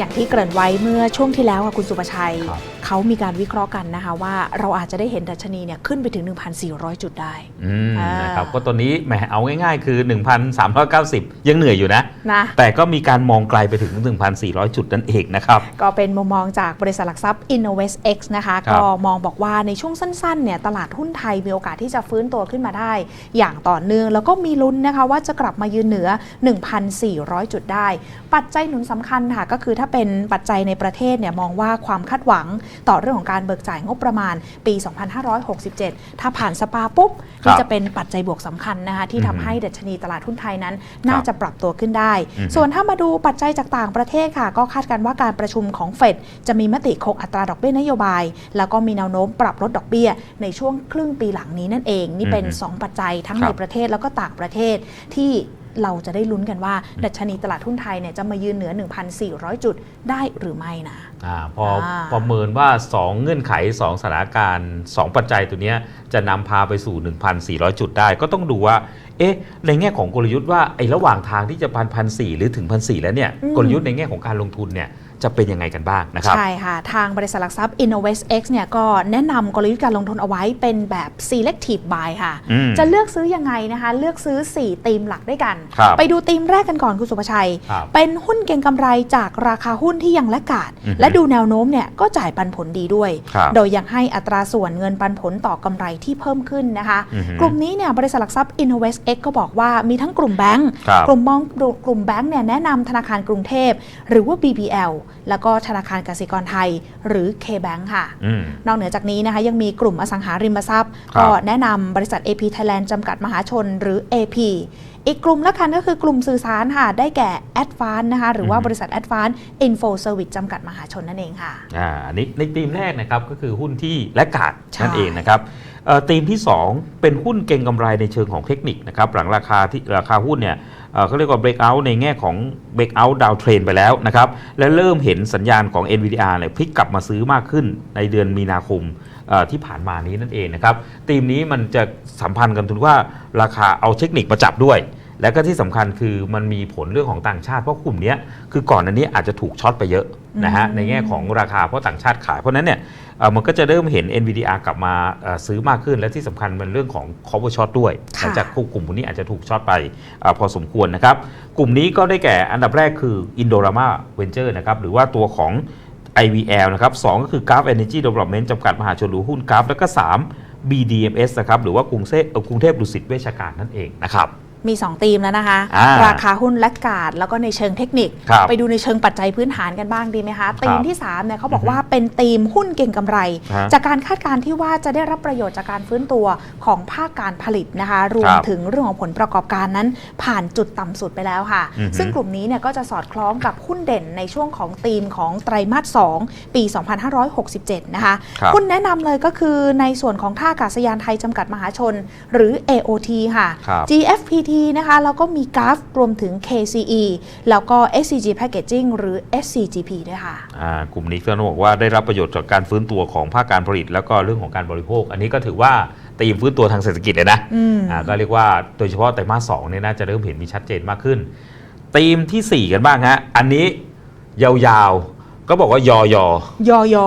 อย่างที่เกริ่นไว้เมื่อช่วงที่แล้วค่ะคุณสุประชัยเขามีการวิเคราะห์กันนะคะว่าเราอาจจะได้เห็นดัชนีเนี่ยขึ้นไปถึง 1,400 จุดได้อืมอ่านนะครับก็ตัวนี้แหมเอาง่ายๆ คือ 1,390 ยังเหนื่อยอยู่นะนะแต่ก็มีการมองไกลไปถึง 1,400 จุดนั่นเองนะครับ ก็เป็นมุมมองจากบริษัทหลักทรัพย์ Innovest X นะคะครับก็มองบอกว่าในช่วงสั้นๆเนี่ยตลาดหุ้นไทยมีโอกาสที่จะฟื้นตัวขึ้นมาได้ อย่างต่อเนื่องแล้วก็มีลุ้นนะคะว่าจะกลับมายืนเหนือ 1,400 จุดได้ ปัจจัยหนุนสำคัญค่ะก็คือถ้าเป็นปัจจัยในประเทศเนี่ยมองว่าความคาดหวังต่อเรื่องของการเบิกจ่ายงบประมาณปี 2567 ถ้าผ่านสปาปุ๊บครับนี่จะเป็นปัจจัยบวกสำคัญนะคะที่อืทำมให้ดัชนีตลาดหุ้นไทยนั้น น่าจะปรับตัวขึ้นได้อืมส่วนถ้ามาดูปัจจัยจากต่างประเทศค่ะ ก็คาดการณ์ว่าการประชุมของเฟดจะมีมติคงอัตราดอกเบี้ยนโยบาย แล้วก็มีแนวโน้มปรับลดดอกเบี้ย ในช่วงครึ่งปีหลังนี้นั่นเอง นี่เป็นอืม2ปัจจัยทั้งครัในบประเทศแล้วก็ต่างประเทศที่ เราจะได้ลุ้นกันว่า ดัชนีตลาดหุ้นไทยเนี่ยจะมายืนเหนือ 1,400 จุดได้หรือไม่นะอาพออา ประเมินว่า 2 เงื่อนไข 2สถานการณ์ 2 ปัจจัยตัวเนี้ยจะนำพาไปสู่ 1,400 จุดได้ ก็ต้องดูว่า เอ๊ะ ในแง่ของกลยุทธ์ว่าไอ้ระหว่างทางที่จะพันพันสหรือถึงพันสแล้วเนี่ย อืม กลยุทธ์ในแง่ของการลงทุนเนี่ย จะเป็นยังไงกันบ้างนะครับ ใช่ค่ะ ทางบริษัทหลักทรัพย์ Innovest X เนี่ยก็แนะนำกลยุทธ์การลงทุนเอาไว้เป็นแบบ selective buy ค่ะ อืมจะเลือกซื้อยังไงนะคะ เลือกซื้อ 4 ธีมหลักด้วยกัน ครับไปดูธีมแรกกันก่อนคุณสุภชัย ครับเป็นหุ้นเก็งกำไรจากราคาหุ้นที่ยังและกาด อือฮึและดูแนวโน้มเนี่ยก็จ่ายปันผลดีด้วย ครับโดยยังให้อัตราส่วนเงินปันผลต่อกำไรที่เพิ่มขึ้นนะคะ อือฮึกลุ่มนี้เนี่ยบริษัทหลักทรัพย์ Innovest X ก็บอกว่ามีทั้งกลุ่มแบงก์ครับ กลุ่มมองกลุ่มแบงก์เนี่ยแนะนำธนาคารกรุงเทพหรือว่า BBL แล้วก็ธนาคารกสิกรไทย หรือ K-Bank ค่ะอืมนอกเหนือจากนี้นะคะยังมีกลุ่มอสังหาริมทรัพย์ครับก็แนะนำบริษัท AP Thailand จำกัดมหาชนหรือ AP อีกกลุ่มละกันก็คือกลุ่มสื่อสารค่ะ ได้แก่ Advance นะคะหรือว่าอือฮึบริษัท Advance Info Service จำกัดมหาชนนั่นเองค่ะอ่าอันนี้ในธีมแรกนะครับก็คือหุ้นที่และกาดใช่นั่นเองนะครับเอ่อธีมที่ 2 เป็นหุ้นเก่งกำไรในเชิงของเทคนิคนะครับหลังราคาที่ราคาหุ้นเนี่ย เขาเรียกว่า breakout ในแง่ของ breakout down trend ไปแล้วนะครับ และเริ่มเห็นสัญญาณของ NVDR เนี่ยพลิกกลับมาซื้อมากขึ้นในเดือนมีนาคมที่ผ่านมานี้นั่นเองนะครับธีมนี้มันจะสัมพันธ์กันถึงว่าราคาเอาเทคนิคมาจับด้วย และก็ที่สำคัญคือมันมีผลเรื่องของต่างชาติเพราะกลุ่มเนี้ยคือก่อนอันนี้อาจจะถูกช็อตไปเยอะนะฮะอืมในแง่ของราคาเพราะต่างชาติขายเพราะฉะนั้นเนี่ยเอ่อมันก็จะเริ่มเห็น NVDR กลับมาเอ่อซื้อมากขึ้น และที่สำคัญมันเรื่องของ cover shot ด้วยหค่ะลังจากกลุ่มพวกนี้อาจจะถูกช็อตไปเออพอสมควรนะครับ กลุ่มนี้ก็ได้แก่อันดับแรกคือ Indorama Venture นะครับหรือว่าตัวของ IVL นะครับสองก็คือ Gulf Energy Development จำกัดมหาชนหรือหุ้น Gulf แล้วก็ 3 BDMS นะครับหรือว่ากรุงเทพเอ่อกรุงเทพดุสิตเวชการนั่นเองนะครับ มี 2 ธีมแล้วนะคะ อ่าราคาหุ้นและกาดแล้วก็ในเชิงเทคนิค ครับไปดูในเชิงปัจจัยพื้นฐานกันบ้างดีไหมคะธีมที่3เนี่ยเขาบอกอือฮึว่าเป็นธีมหุ้นเก่งกำไร ฮะจากการคาดการณ์ที่ว่าจะได้รับประโยชน์จากการฟื้นตัวของภาคการผลิตนะคะ รวมครับถึงเรื่องของผลประกอบการนั้น ผ่านจุดต่ำสุดไปแล้วค่ะ อือฮึ ซึ่งกลุ่มนี้เนี่ยก็จะสอดคล้องกับหุ้นเด่นในช่วงของธีมของไตรมาส 2 ปี 2567 นะคะ ครับหุ้นแนะนำเลยก็คือในส่วนของท่าอากาศยานไทยจำกัดมหาชน หรือ AOT ค่ะ ครับ GFPT นะคะแล้วก็มี GAF รวมถึง KCE แล้วก็ SCG Packaging หรือ SCGP ด้วยค่ะอ่ากลุ่มนี้ก็ต้องบอกว่าได้รับประโยชน์จากการฟื้นตัวของภาคการผลิต แล้วก็เรื่องของการบริโภค อันนี้ก็ถือว่าตีมฟื้นตัวทางเศรษฐกิจเลยนะอืมอ่าก็เรียกว่าโดยเฉพาะไตรมาสสองเนี่ยน่าจะเริ่มเห็นมีชัดเจนมากขึ้นตีมทีสี่4 กันบ้างฮะ อันนี้ยาวๆ ก็บอกว่ายอยอยอยอ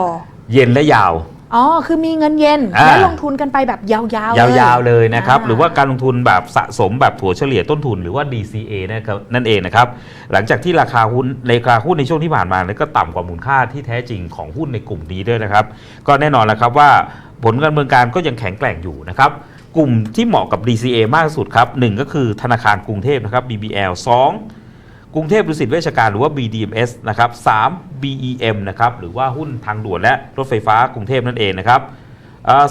เย็นและยาว อ๋อ คือมีเงินเย็น อ่า และลงทุนกันไปแบบยาวๆยาวๆเลยนะครับอ่าหรือว่าการลงทุนแบบสะสมแบบถัวเฉลี่ยต้นทุนหรือว่า DCA นะครับนั่นเองนะครับ หลังจากที่ราคาหุ้นราคาหุ้นในช่วงที่ผ่านมาเนี่ยก็ต่ำกว่ามูลค่าที่แท้จริงของหุ้นในกลุ่มนี้ด้วยนะครับ ก็แน่นอนแล้วครับว่าผลการดำเนินการก็ยังแข็งแกร่งอยู่นะครับ กลุ่มที่เหมาะกับ DCA มากที่สุดครับหนึ่งก็คือธนาคารกรุงเทพนะครับ BBL 2 กรุงเทพดุสิตเวชการหรือว่า BDMS นะครับ 3 BEM นะครับ หรือว่าหุ้นทางด่วนและรถไฟฟ้ากรุงเทพนั่นเองนะครับ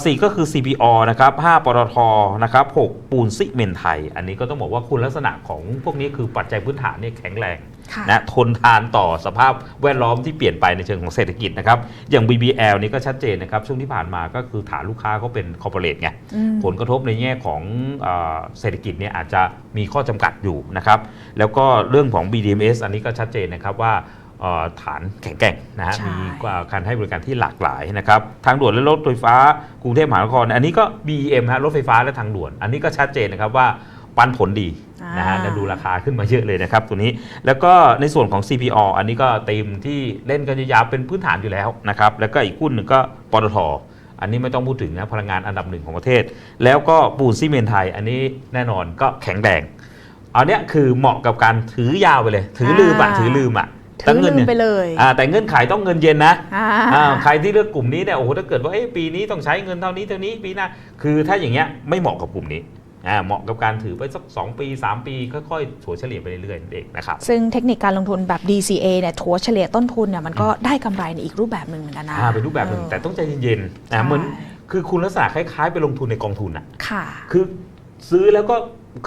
สี่ก็คือ CPO นะครับ5ปตทนะครับ6ปูนซิเมนต์ไทย อันนี้ก็ต้องบอกว่าคุณลักษณะของพวกนี้คือปัจจัยพื้นฐานเนี่ยแข็งแรงค่ะนะทนทานต่อสภาพแวดล้อมที่เปลี่ยนไปในเชิงของเศรษฐกิจนะครับ อย่าง BBL นี่ก็ชัดเจนนะครับ ช่วงที่ผ่านมาก็คือฐานลูกค้าเขาเป็นคอร์ปอเรทไงอืมผลกระทบในแง่ของเออเศรษฐกิจเนี่ยอาจจะมีข้อจำกัดอยู่นะครับ แล้วก็เรื่องของ BDMs อันนี้ก็ชัดเจนนะครับว่าเอ่อ ฐานแข็งแกร่งนะฮะ ใช่ มีการให้บริการที่หลากหลายนะครับ ทางด่วนและรถไฟฟ้ากรุงเทพมหานคร อันนี้ก็ BEM ฮะรถไฟฟ้าและทางด่วน อันนี้ก็ชัดเจนนะครับว่าปันผลดีนะฮะอ่า แล้วดูราคาขึ้นมาเยอะเลยนะครับตัวนี้ แล้วก็ในส่วนของ CPO อันนี้ก็ธีมที่เล่นกันยาวๆเป็นพื้นฐานอยู่แล้วนะครับ แล้วก็อีกหุ้นหนึ่งก็ปตท อันนี้ไม่ต้องพูดถึงนะพลังงานอันดับหนึ่งของประเทศ แล้วก็ปูนซีเมนต์ไทย อันนี้แน่นอนก็แข็งแรง อันเนี้ยคือเหมาะกับการถือยาวไปเลย ถือลืมอะอ่า ถือลืมอะ ถือลืมเนี่ยไปเลยอ่าแต่เงื่อนไขต้องเงินเย็นนะอ่าอ่าใครที่เลือกกลุ่มนี้เนี่ยโอ้โหถ้าเกิดว่าเอ๊ะปีนี้ต้องใช้เงินเท่านี้เท่านี้ปีหน้าคือถ้าอย่างเงี้ยไม่เหมาะกับกลุ่มนี้อ่าเหมาะกับการถือไปสัก 2 ปี 3 ปีค่อยๆถัวเฉลี่ยไปเรื่อยๆนั่นเองนะครับซึ่งเทคนิคการลงทุนแบบ DCA เนี่ยถัวเฉลี่ยต้นทุนเนี่ยมันก็ได้กำไรในอีกรูปแบบหนึ่งเหมือนกันนะอ่าเป็นรูปแบบหนึ่งเออแต่ต้องใจเย็นๆใช่นะเหมือนคือคุณลักษณะคล้ายๆ ไปลงทุนในกองทุนอะค่ะคือซื้อแล้วก็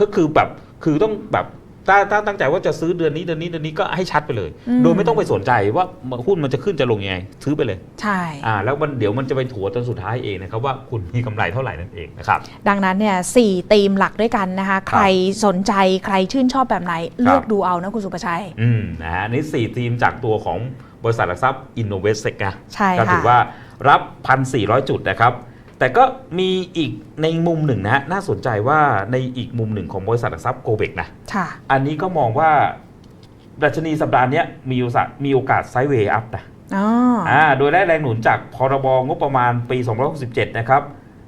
ก็คือแบบคือต้องแบบ ถ้าถ้าตั้งใจว่าจะซื้อเดือนนี้เดือนนี้เดือนนี้ก็ให้ชัดไปเลย อืม โดยไม่ต้องไปสนใจว่าหุ้นมันจะขึ้นจะลงยังไงซื้อไปเลยใช่ อ่าแล้วมันเดี๋ยวมันจะไปถัวจนสุดท้ายเองนะครับว่าคุณมีกำไรเท่าไหร่นั่นเองนะครับ ดังนั้นเนี่ยสี่ธีมหลักด้วยกันนะคะ ใครสนใจใครชื่นชอบแบบไหน เลือกดูเอานะคุณสุประชัย อืมนะฮะนี่สี่ทีมจากตัวของบริษัทหลักทรัพย์ Innovate นะใช่ก็ถืค่ะอว่ารับ 1,400 จุดนะครับ แต่ก็มีอีกในมุมหนึ่งนะฮะน่าสนใจว่าในอีกมุมหนึ่งของบริษัทหลักทรัพย์โกเบกนะค่ะอันนี้ก็มองว่าดัชนีสัปดาห์เนี้ยมีโอกาสมีโอกาสไซด์เวย์อัพนะอ๋ออ่าโดยได้แรงหนุนจากพรบงบประมาณปี2067 นะครับ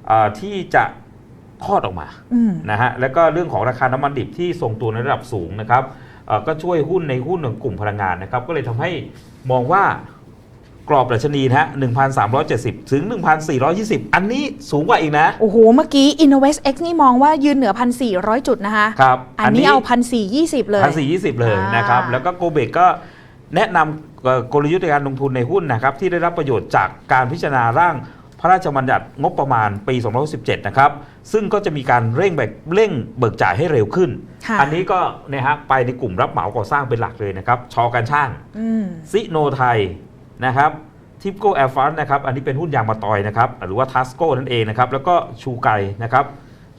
อ่าที่จะคลอดออกมาอืมนะฮะแล้วก็เรื่องของราคาน้ำมันดิบที่ทรงตัวในระดับสูงนะครับเอ่อก็ช่วยหุ้นในหุ้นของกลุ่มพลังงานนะครับ ก็เลยทำให้มองว่า กรอบดัชนีนะฮะ 1,370 ถึง 1,420 อันนี้สูงกว่าอีกนะ โอ้โห เมื่อกี้ Innovest X นี่มองว่ายืนเหนือ 1,400 จุดนะคะครับอันนี้เอา 1,420 เลย 1,420 เลยอ่านนะครับ แล้วก็โกเบกก็แนะนำเอ่อกลยุทธ์ในการลงทุนในหุ้นนะครับ ที่ได้รับประโยชน์จากการพิจารณาร่างพระราชบัญญัติงบประมาณปี 2017 นะครับ ซึ่งก็จะมีการเร่งแบบเร่งเบิกจ่ายให้เร็วขึ้นค่ะอันนี้ก็เนะฮะไปในกลุ่มรับเหมาก่อสร้างเป็นหลักเลยนะครับ ชอการช่างอืมซิโนไทย นะครับทิปโกแอร์ฟันนะครับอันนี้เป็นหุ้นยางมาตอยนะครับหรือว่าทัสโกนั่นเองนะครับแล้วก็ชูไกนะครับ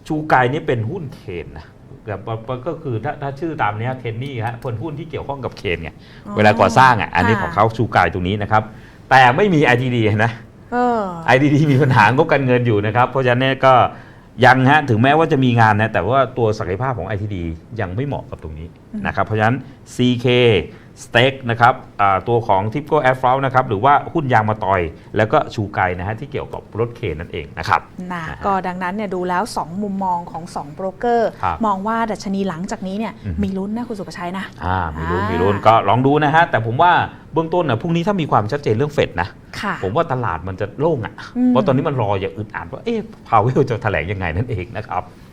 ชูไกนี่เป็นหุ้นเคนนะแบบก็คือถ้าถ้าชื่อตามเนี้ยเคนนี่ฮะเป็นหุ้นที่เกี่ยวข้องกับเคนไงอ๋อเวลาก่อสร้างอะอันนี้ค่ะของเขาชูไกตรงนี้นะครับแต่ไม่มี ITD นะเออ ITD มีปัญหางบการเงินอยู่นะครับ เพราะฉะนั้นเนี่ยก็ยังฮะถึงแม้ว่าจะมีงานนะแต่ว่าตัวศักยภาพของ ITD ยังไม่เหมาะกับตรงนี้นะครับเพราะฉะนั้น CK Steak นะครับอ่าตัวของ Tipco a i r f r o u t นะครับหรือว่าหุ้นยางมาตอย แล้วก็ชูไกนะฮะที่เกี่ยวกับรถเคนนั่นเองนะครับนะนะฮะก็ดังนั้นเนี่ยดูแล้ว 2 มุมมองของ 2 โบรกเกอร์ครับมองว่าดัชนีหลังจากนี้เนี่ยอืมมีลุ้นนะคุณสุประชัยนะอ่ามีรุ่นอ่ามีมีรุ่นก็ลองดูนะฮะ แต่ผมว่าเบื้องต้นนะพรุ่งนี้ถ้ามีความชัดเจนเรื่องเฟดนะค่ะผมว่าตลาดมันจะโล่งอะอืมเพราะตอนนี้มันรออย่างอึดอัดว่าเอ๊ะพาวเวลจะแถลงยังไงนั่นเองนะครับ